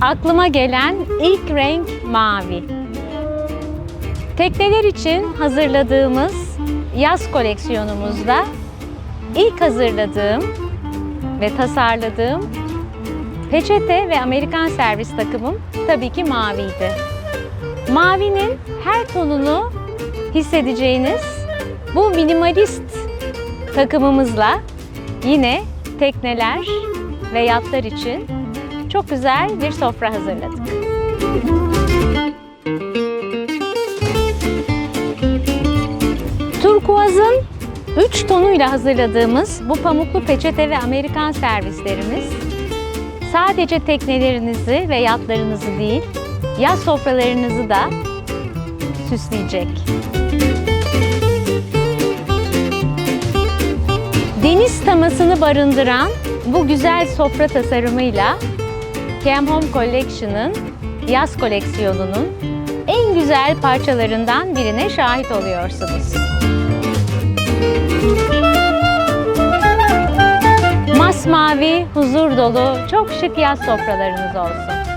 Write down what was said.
aklıma gelen ilk renk mavi. Tekneler için hazırladığımız yaz koleksiyonumuzda ilk hazırladığım ve tasarladığım peçete ve Amerikan servis takımım tabii ki maviydi. Mavinin her tonunu hissedeceğiniz bu minimalist takımımızla yine tekneler ve yatlar için çok güzel bir sofra hazırladık. Turkuaz'ın 3 tonuyla hazırladığımız bu pamuklu peçete ve Amerikan servislerimiz sadece teknelerinizi ve yatlarınızı değil, yaz sofralarınızı da süsleyecek. Deniz temasını barındıran bu güzel sofra tasarımıyla Cam Home Collection'ın yaz koleksiyonunun en güzel parçalarından birine şahit oluyorsunuz. Masmavi, huzur dolu, çok şık yaz sofralarınız olsun.